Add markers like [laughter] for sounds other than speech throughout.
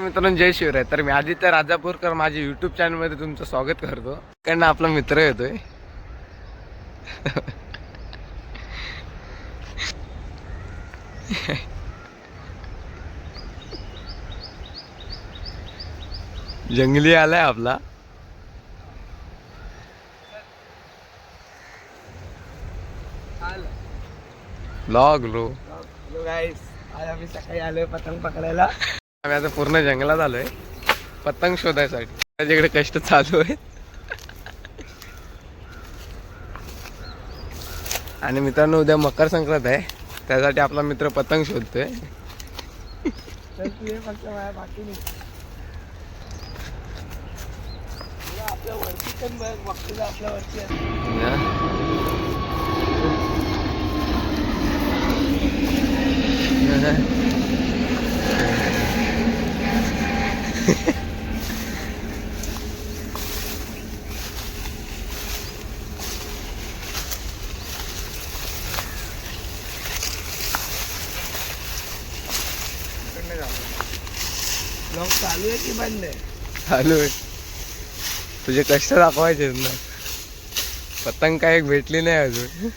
मित्रांनो जय शिवराय. तर मी आदित्य राजापूरकर माझ्या युट्यूब चॅनलमध्ये तुमचं स्वागत करतो. कारण आपला मित्र येतोय. जंगली आलाय आपला. लॉग लो. आज आम्ही सकाळी आलोय पतंग पकडायला. आम्ही आता पूर्ण जंगलात आलोय. पतंग शोधायसाठी. त्याच्याकडे कष्ट चालू आहेत. आणि मित्रांनो उद्या मकर संक्रांत आहे. त्यासाठी आपला मित्र पतंग शोधतोय. आपल्या वरती पण बघ बघतो आपल्या वरती आहे. इकडनं जाऊ. Vlog चालू आहे की बंद आहे चालू आहे. तुझे कष्ट दाखवायचे ना. पतंग काय एक भेटली नाही अजून.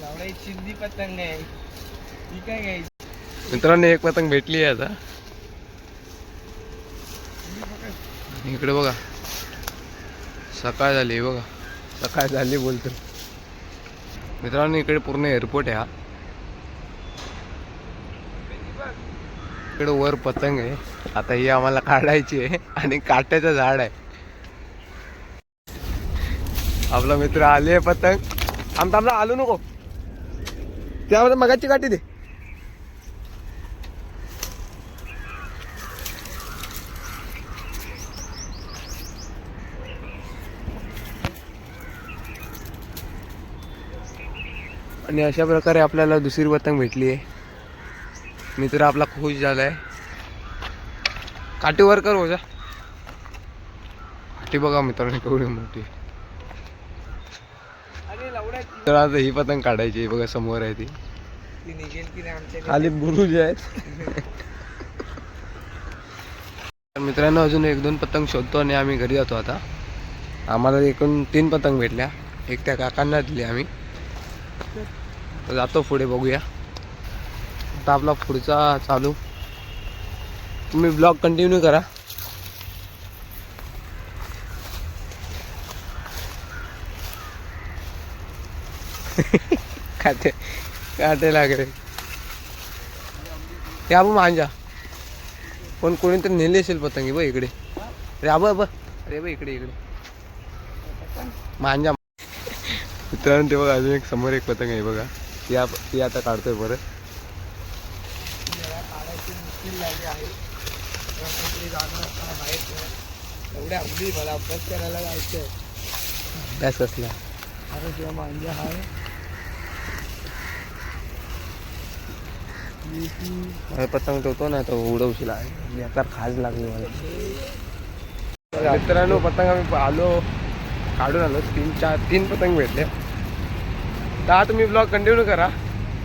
लावडा ही चिंदी पतंग आहे. ही काय घ्यायची? मित्रांनो एक पतंग भेटली आहे आता. इकडे बघा. सकाळ झाली बघा. सकाळ झाली बोलतो मित्रांनो इकडे पूर्ण एअरपोर्ट आहे हा. इकडं वर पतंग आहे. आता ही आम्हाला काढायची आहे आणि काट्याचं झाड आहे. आपला मित्र आले पतंग. आमचा आमचा आलो नको. त्यामध्ये मगाची काठी दे. आणि अशा प्रकारे आपल्याला दुसरी पतंग भेटली आहे. मित्र आपला खुश झालाय. काठी वर कर होजा काठी बघा मित्रांनो केवढी मोठी. तर आता ही पतंग काढायची बघा समोर आहे ती. खाली बुरुज आहेत. तर मित्रांनो अजून एक दोन पतंग शोधतो आणि आम्ही घरी जातो आता. आम्हाला एकूण तीन पतंग भेटल्या. एक त्या काकांना दिली आम्ही. जातो पुढे बघूया. आता आपला पुढचा चालू. तुम्ही ब्लॉग कंटिन्यू करा. [laughs] खाते काटे लागले. या आबू मांजा. पण कोणीतरी नेले असेल पतंगी बघ इकडे. अरे आबा अरे बघ इकडे इकडे. मांजा. मित्रांनो ते बघा अजून एक समोर एक पतंग आहे बघा. ती ती आता काढतोय परत काढायची मुश्किल लागली आहे तेव्हा असताना बाहेर एवढ्या अगदी मला अभ्यास करायला जायचं आहे बॅस कसला अरे तुला मांजा आहे पतंग ठेवतो ना तो उडवशील. बेकार खाज लागली मला. मित्रांनो पतंग आम्ही आलो काढून आलो. तीन चार तीन पतंग भेटले. तर आता तुम्ही ब्लॉग कंटिन्यू करा.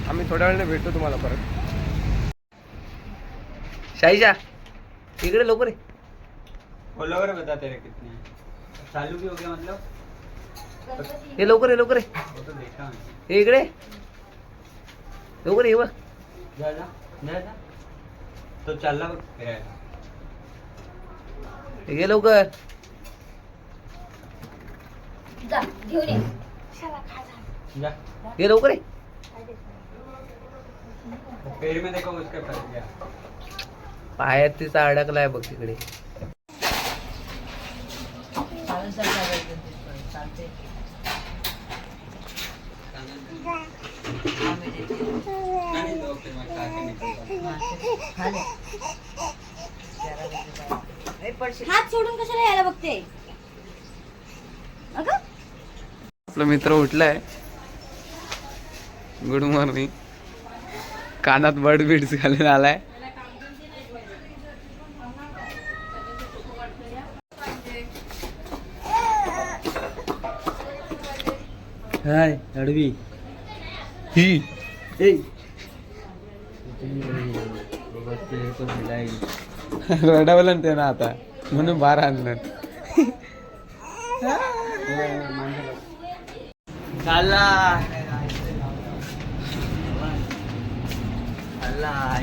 आम्ही थोड्या वेळाने भेटतो तुम्हाला परत. शाहीजा. इकडे लवकर फॉलोवर बता तेरे कितने चालू भी हो गया मतलब? हे लवकर आहे लवकर वो तो देखा मैंने। हे इकडे लवकर ये बघ. जा जा जा जा तो चालला बघ फिरायला हे लवकर. जा घेऊन ये. जा. हे लवकर पेड़ में देखो उसके फंस गया। पायात तिचा अडकलाय बघ तिकडे. हूँ। हात सोडून कशाला यायला बघते? आपला मित्र उठलाय. Good morning. कानात बर्ड बीड्स घालून आलाय. हाय अडवी ही. ए. रडावलं ते ना आता. म्हणून बाहेर आणलं. चालला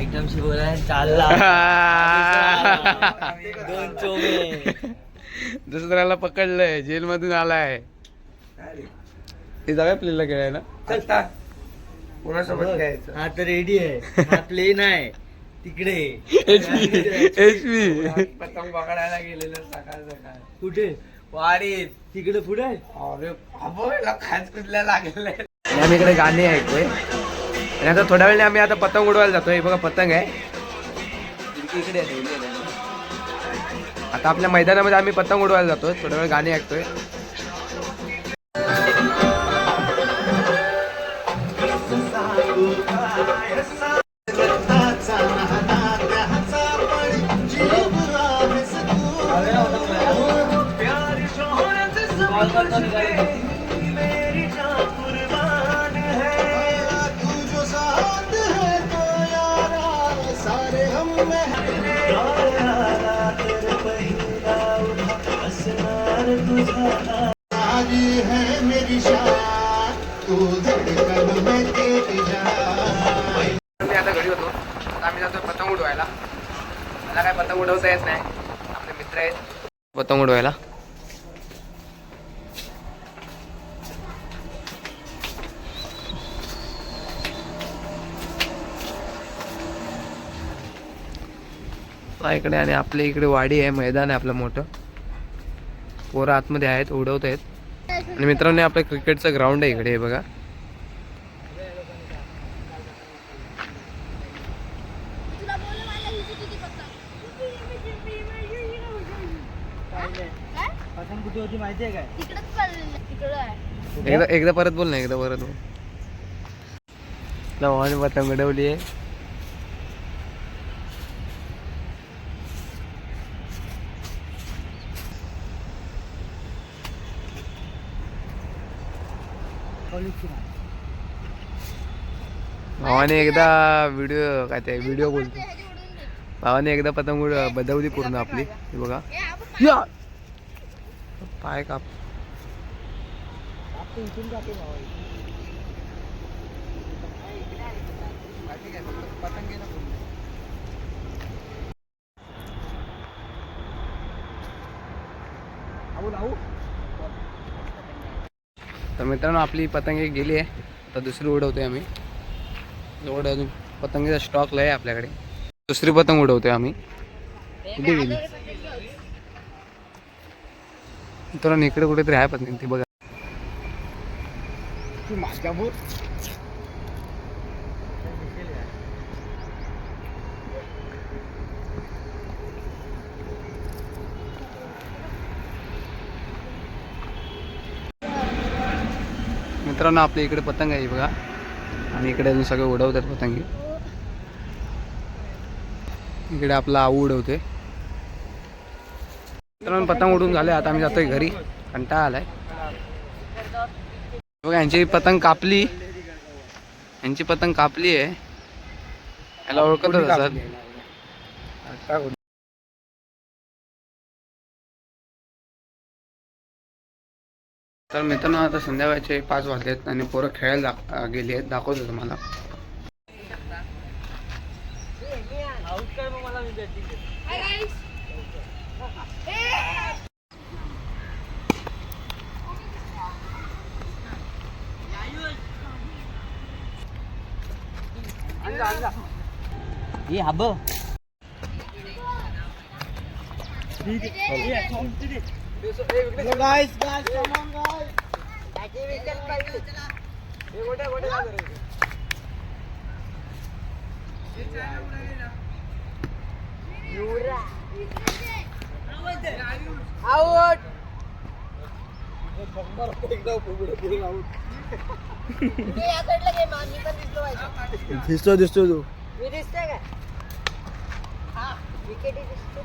एकदम शिवराय चालला दोन चोमे दुसऱ्याला पकडलंय जेल मधून आलाय ते जाऊया आपल्याला खेळायला. चलता कोणासोबत खेळायचं? हा तर रेडी आहे. हा प्लेन आहे. तिकडे एच पी पतंग पकडायला गेलेलं सकाळ सकाळ. कुठे? वाडीत तिकडे पुढे अरे बाबा खास कुठल्या लागले? आम्ही इकडे गाणी ऐकतोय. आणि आता थोड्या वेळाने आम्ही आता पतंग उडवायला जातोय. हे बघा पतंग आहे. इकडे आता आपल्या मैदानामध्ये आम्ही पतंग उडवायला जातोय. थोड्या वेळ गाणी ऐकतोय. आम्ही जातो पतंग उडवायला. मला काय पतंग उडवता येत नाही. आपले मित्र आहेत. पतंग उडवायला. इकडे आणि आपल्या इकडे वाडी आहे मैदान आहे आपलं मोठं. पोरं आतमध्ये आहेत उडवत आहेत. आणि मित्रांनो आपलं क्रिकेटचं ग्राउंड आहे इकडे हे बघा. एकदा एकदा परत बोल ना एकदा परत बोल. नवाने पतंग उडवली आहे भावाने एकदा व्हिडिओ काय ते व्हिडिओ बोलतो. भावाने एकदा पतंग बदवली पूर्ण आपली हे बघा. या! पाय काप. तर मित्रांनो आपली पतंग एक गेली आहे. आता दुसरी उडवतोय आम्ही. एवढं अजून. पतंगीचा स्टॉक लय आहे आपल्याकडे. दुसरी पतंग उडवतोय आम्ही. कुठे गेली. मित्रांनो इकडे कुठेतरी आहे पतंग ती बघा. मित्रांनो आपल्या इकडे पतंग आहे बघा. आणि इकडे अजून सगळे उडवतात पतंगी. इकडे आपला आऊ उडवते मित्रांनो पतंग उडून झाले. आता आम्ही जातोय घरी. कंटाळा आलाय. बघा यांची पतंग कापली. यांची पतंग कापली आहे. याला ओळखत असाल. तर मित्रांनो आता संध्याकाळचे पाच वाजलेत आणि पोरं खेळायला दा- गेली आहेत. दाखवतो तुम्हाला. आऊट काय मग मला मी बॅटिंग Hi guys. हे हब guys, guys, come on, guys. Out. मी या साईडला घे मा- मी पण दिसलो पाहिजे दिसतो दिसतो तू मी दिसते काय हा विकेट दिसतो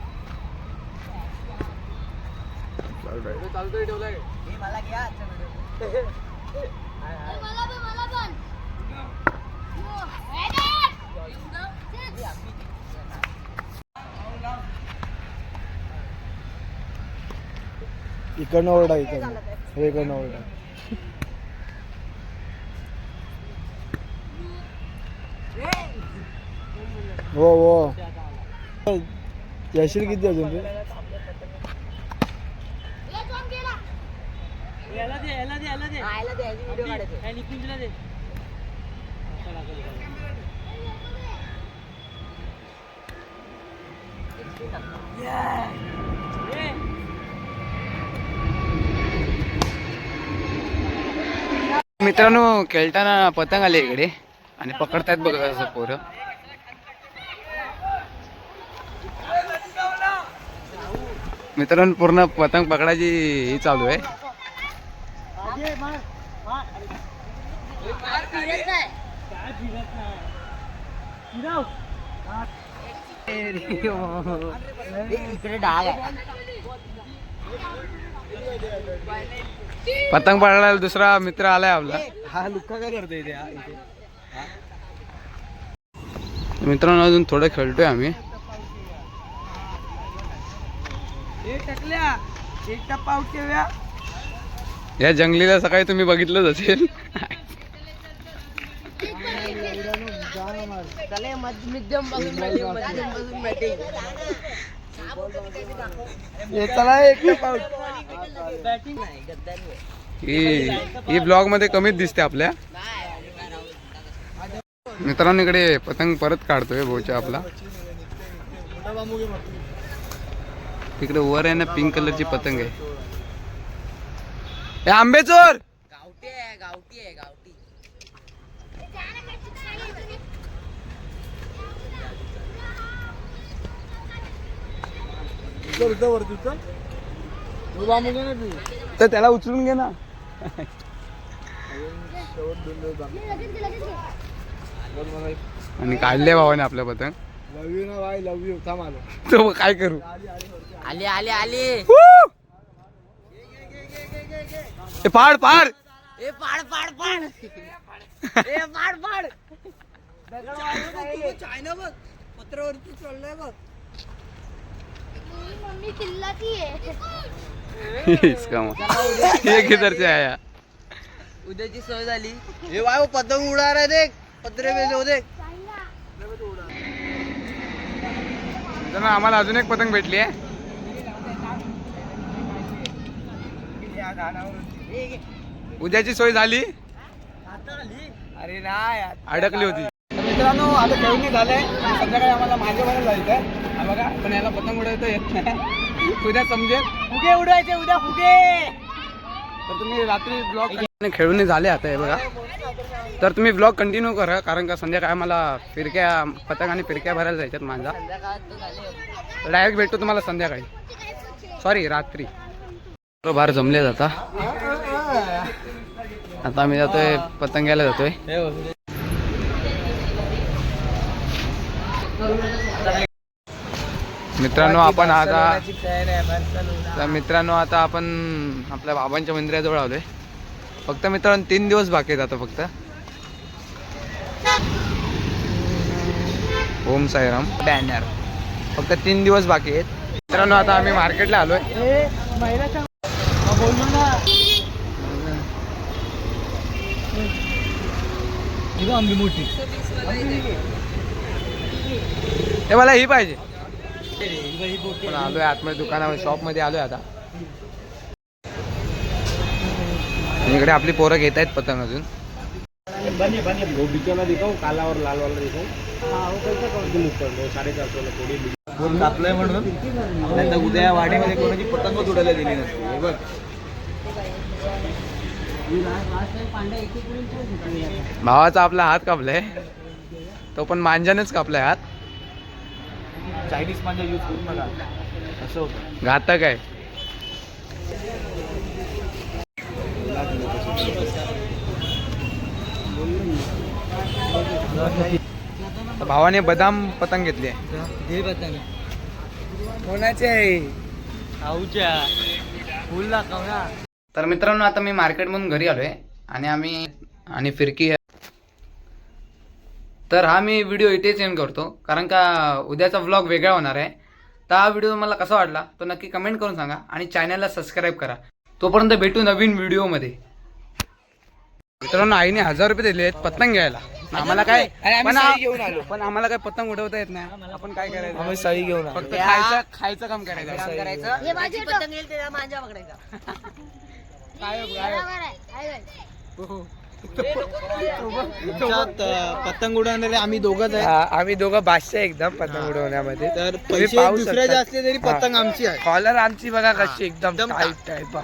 चालतोय. ठेवलाय. मला इकडनं ओरडा इकडनं. हे इकडनं ओरडा. हो. हो येशील किती अजून तू रे मित्रांनो खेळताना पतंग आले इकडे आणि पकडतायत बघा असं पोरं. मित्रांनो पूर्ण पतंग पकडायची ही चालू आहे. इकडे डाग आहे पतंग पकडायला दुसरा मित्र आलाय आपला. हा लुक्का काय करतोय मित्रांनो अजून थोडं खेळतोय आम्ही. एक टप्पा आउट ठेवूया या जंगलीला सकाळी तुम्ही बघितलंच असेल. [laughs] ही ही ब्लॉगमध्ये कमीच दिसते आपल्या. मित्रांनो इकडे पतंग परत काढतोय भाऊच्या आपला. तिकडे वर आहे ना पिंक कलरची पतंग आहे. ए, आंबेचोर गावठी आहे गावठी आहे गावठी. चल इथं वरती चल तू बांबू घे ना तू तर त्याला उचलून घे ना. शेवट दोन दिवस बांबू. आणि काढले भावाने आपल्या पतंग. लव यू ना बाय लव यू थांब आलो. तो काय करू? आले आले आले. ए, पाड पाड. ए पाड पाड पाड. ए पाड पाड. चायना बघ पत्रावरती चढलाय बघ मम्मी चिल्लाती है इसका मग ये? किधर से आया उद्याची सोय झाली. हे वाय पतंग उडा रे देख. पत्रे देख. मित्रांनो, आम्हाला अजून एक पतंग भेटली आहे. उद्याची सोय झाली? अरे नाही अडकली होती. मित्रांनो आता खेळून झालंय संध्याकाळी आम्हाला माझ्या बरोबर जायचंय हा बघा पण याला पतंग उडवता येत नाही. उद्या समजेल. फुगे उडवायचे उद्या फुगे. तर तुम्ही रात्री ब्लॉग खेळून झाले आता हे बघा. तर तुम्ही ब्लॉग कंटिन्यू करा कारण का संध्याकाळी मला फिरक्या पतंग आणि फिरक्या भरायला जायच्यात माझा डायरेक्ट भेटतो तुम्हाला संध्याकाळी. सॉरी रात्री. बाहेर जमले आता. आता आम्ही जातोय पतंग्याला जातोय. मित्रांनो आपण आता तर मित्रांनो आता आपण आपल्या बाबांच्या मंदिराजवळ आलोय. फक्त मित्रांनो तीन दिवस बाकी आहेत आता फक्त. ओम साईराम. बॅनर फक्त तीन दिवस बाकी आहेत. मित्रांनो आता आम्ही मार्केटला आलोय. ते मला ही पाहिजे. पण आलोय आतमध्ये दुकानामध्ये शॉपमध्ये आलोय आता. इकडे आपली पोरं घेत आहेत पतंग अजून. कापलंय म्हणून. आपल्याला उद्या वाडीमध्ये कोणाची पतंग उडायला दिली नसती. हे बघ. भावाचा आपला हात कापलाय. तो पण मांजानेच कापलाय हात. चायनीज माझ्या यूज करून बघा. असं होतं. घातक आहे. तर भावाने बदाम पतंग घेतली आहे. कोणाचे आऊच्या फुल दाखव ना. तर मित्रांनो आता मी मार्केटमधून घरी आलोय आणि आम्ही आणि फिरकी तर हा मी व्हिडिओ इथेच एंड करतो कारण का उद्याचा व्लॉग वेगळा होणार आहे. तर हा व्हिडिओ तुम्हाला कसा वाटला तो नक्की कमेंट करून सांगा आणि चॅनलला सबस्क्राईब करा. तोपर्यंत भेटू नवीन व्हिडिओमध्ये मित्रांनो आईने हजार रुपये दिले आहेत पतंग घ्यायला. आम्हाला काय पण पण आम्हाला काय पतंग उडवता येत नाही. आपण काय करायचं? आम्ही सही घेऊन फक्त खायचं खायचं काम करायचं. हे माझी पतंग येईल मांजा पकडायचा. [laughs] पतंग उडवणारे आम्ही दोघंच आहे. आम्ही दोघं बादशाह एकदम पतंग उडवण्यामध्ये. तर तुम्ही पैसे पाहू दुसऱ्याचे शकता. असले तरी हा. पतंग आमची आहे. कॉलर आमची बघा कशी एकदम टाईट आहे बघ.